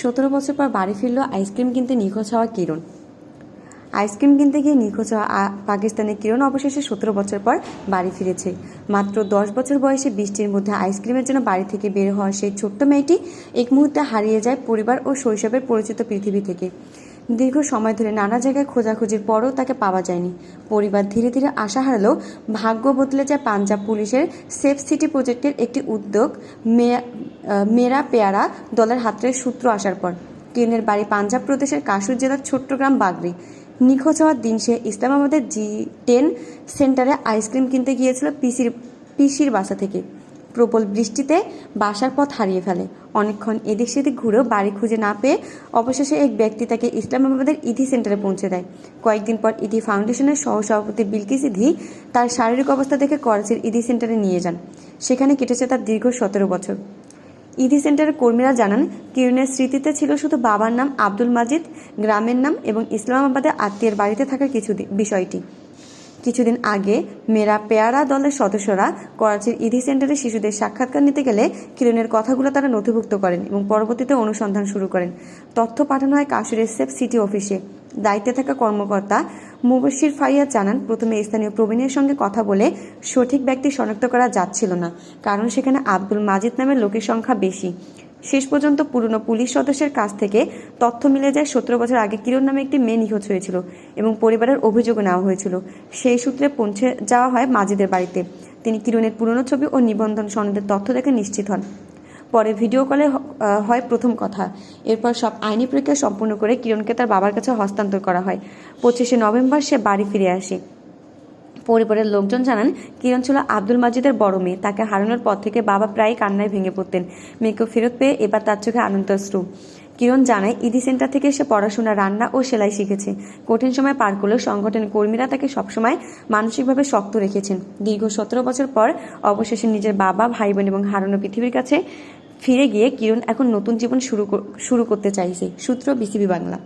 সতেরো বছর পর বাড়ি ফিরল আইসক্রিম কিনতে নিখোঁজ হওয়া কিরণ। আইসক্রিম কিনতে গিয়ে নিখোঁজ হওয়া পাকিস্তানের কিরণ অবশেষে সতেরো বছর পর বাড়ি ফিরেছে। মাত্র দশ বছর বয়সে বৃষ্টির মধ্যে আইসক্রিমের জন্য বাড়ি থেকে বের হওয়া সেই ছোট্ট মেয়েটি এক মুহূর্তে হারিয়ে যায় পরিবার ও শৈশবের পরিচিত পৃথিবী থেকে। দীর্ঘ সময় ধরে নানা জায়গায় খোঁজাখুঁজির পরও তাকে পাওয়া যায়নি। পরিবার ধীরে ধীরে আশা হারালেও ভাগ্য বদলে যায় পাঞ্জাব পুলিশের সেফ সিটি প্রজেক্টের একটি উদ্যোগ মেরা পেয়ারা দলের হাতের সূত্র আসার পর। কিরণের বাড়ি পাঞ্জাব প্রদেশের কাসুর জেলার ছোট্ট গ্রাম বাগরি। নিখোঁজ হওয়ার দিন সে ইসলামাবাদের জি টেন সেন্টারে আইসক্রিম কিনতে গিয়েছিল পিসির পিসির বাসা থেকে। প্রবল বৃষ্টিতে বাসার পথ হারিয়ে ফেলে। অনেকক্ষণ এদিক সেদিক ঘুরেও বাড়ি খুঁজে না পেয়ে অবশেষে এক ব্যক্তি তাকে ইসলামাবাদের ইধি সেন্টারে পৌঁছে দেয়। কয়েকদিন পর ইধি ফাউন্ডেশনের সহসভাপতি বিলকিস ইধি তার শারীরিক অবস্থা দেখে করাচির ইধি সেন্টারে নিয়ে যান। সেখানে কেটেছে তার দীর্ঘ সতেরো বছর। ইডি সেন্টারের কর্মীরা জানান, কিরণের স্মৃতিতে ছিল শুধু বাবার নাম আব্দুল মাজিদ, গ্রামের নাম এবং ইসলামাবাদে আত্মীয়ের বাড়িতে থাকার কিছু বিষয়টি। কিছুদিন আগে মেরা পেয়ারা দলের সদস্যরা করাচির ইডি সেন্টারে শিশুদের সাক্ষাৎকার নিতে গেলে কিরণের কথাগুলো তারা নথিভুক্ত করেন এবং পরবর্তীতে অনুসন্ধান শুরু করেন। তথ্য পাঠানো হয় কাশুরের সেফ সিটি অফিসে। দায়িত্বে থাকা কর্মকর্তা মুবশির ফাইয়াদ জানান, প্রথমে স্থানীয় প্রবীণের সঙ্গে কথা বলে সঠিক ব্যক্তি শনাক্ত করা যাচ্ছিল না, কারণ সেখানে আব্দুল মাজিদ নামের লোকের সংখ্যা বেশি। শেষ পর্যন্ত পুরনো পুলিশ সদস্যের কাছ থেকে তথ্য মিলে যায় সতেরো বছর আগে কিরণ নামে একটি মেয়ে নিখোঁজ হয়েছিল এবং পরিবারের অভিযোগ নেওয়া হয়েছিল। সেই সূত্রে পৌঁছে যাওয়া হয় মাজিদের বাড়িতে। তিনি কিরণের পুরনো ছবি ও নিবন্ধন সনদের তথ্য দেখে নিশ্চিত হন। পরে ভিডিও কলে হয় প্রথম কথা। এরপর সব আইনি প্রক্রিয়া সম্পূর্ণ করে কিরণকে তার বাবার কাছে হস্তান্তর করা হয়। পঁচিশে নভেম্বর সে বাড়ি ফিরে আসে। পরিবারের লোকজন জানান, কিরণ ছিল আব্দুল মাজিদের বড় মেয়ে। তাকে হারানোর পর থেকে বাবা প্রায় কান্নায় ভেঙে পড়তেন। মেয়েকে ফেরত পেয়ে এবার তার চোখে আনন্দশ্রু কিরণ জানায়, ইডি সেন্টার থেকে সে পড়াশোনা, রান্না ও সেলাই শিখেছে। কঠিন সময় পার করলেও সংগঠনের কর্মীরা তাকে সবসময় মানসিকভাবে শক্ত রেখেছেন। দীর্ঘ সতেরো বছর পর অবশেষে নিজের বাবা ভাই বোন এবং হারানো পৃথিবীর কাছে ফিরে গিয়ে কিরণ এখন নতুন জীবন শুরু শুরু করতে চাইছে। সূত্র বিসিবি বাংলা।